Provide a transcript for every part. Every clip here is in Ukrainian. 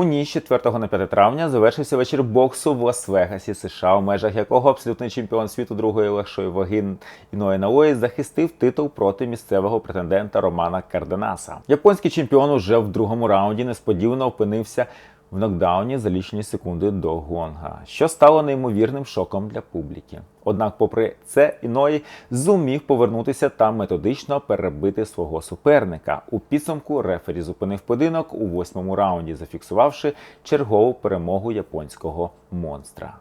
У ніч 4 на 5 травня завершився вечір боксу в Лас-Вегасі, США, у межах якого абсолютний чемпіон світу другої легшої ваги Іної Наої захистив титул проти місцевого претендента Романа Карденаса. Японський чемпіон уже в другому раунді несподівано опинився в нокдауні за лічені секунди до гонга, що стало неймовірним шоком для публіки. Однак, попри це, Іної зумів повернутися та методично перебити свого суперника. У підсумку рефері зупинив поєдинок у восьмому раунді, зафіксувавши чергову перемогу японського монстра.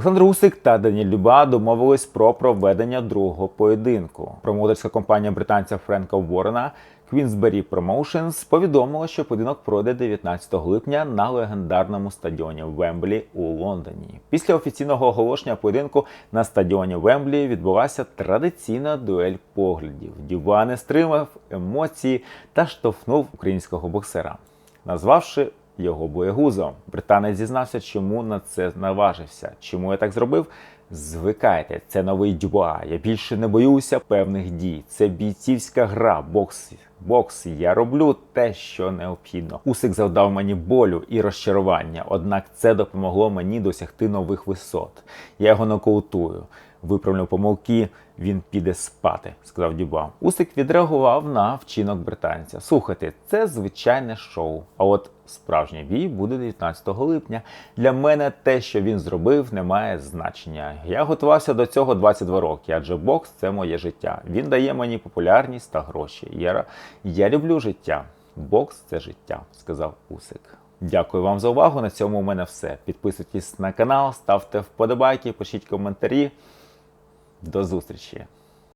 Олександр Усик та Даніель Люба домовились про проведення другого поєдинку. Промоутерська компанія британця Френка Уоррена Queensberry Promotions повідомила, що поєдинок пройде 19 липня на легендарному стадіоні Вемблі у Лондоні. Після офіційного оголошення поєдинку на стадіоні Вемблі відбулася традиційна дуель поглядів. Дюба не стримав емоції та штовхнув українського боксера, назвавши його боєгузом. Британець зізнався, чому на це наважився. Чому я так зробив? Звикайте, це новий дюба. Я більше не боюся певних дій. Це бійцівська гра, бокс. Бокс, я роблю те, що необхідно. Усик завдав мені болю і розчарування, однак це допомогло мені досягти нових висот. Я його нокаутую. Виправлю помилки, він піде спати, сказав Дюба. Усик відреагував на вчинок британця. Слухайте, це звичайне шоу. А от справжній бій буде 19 липня. Для мене те, що він зробив, не має значення. Я готувався до цього 22 роки, адже бокс це моє життя. Він дає мені популярність та гроші. Я, я люблю життя. Бокс це життя, сказав Усик. Дякую вам за увагу. На цьому у мене все. Підписуйтесь на канал, ставте вподобайки, пишіть коментарі. До зустрічі!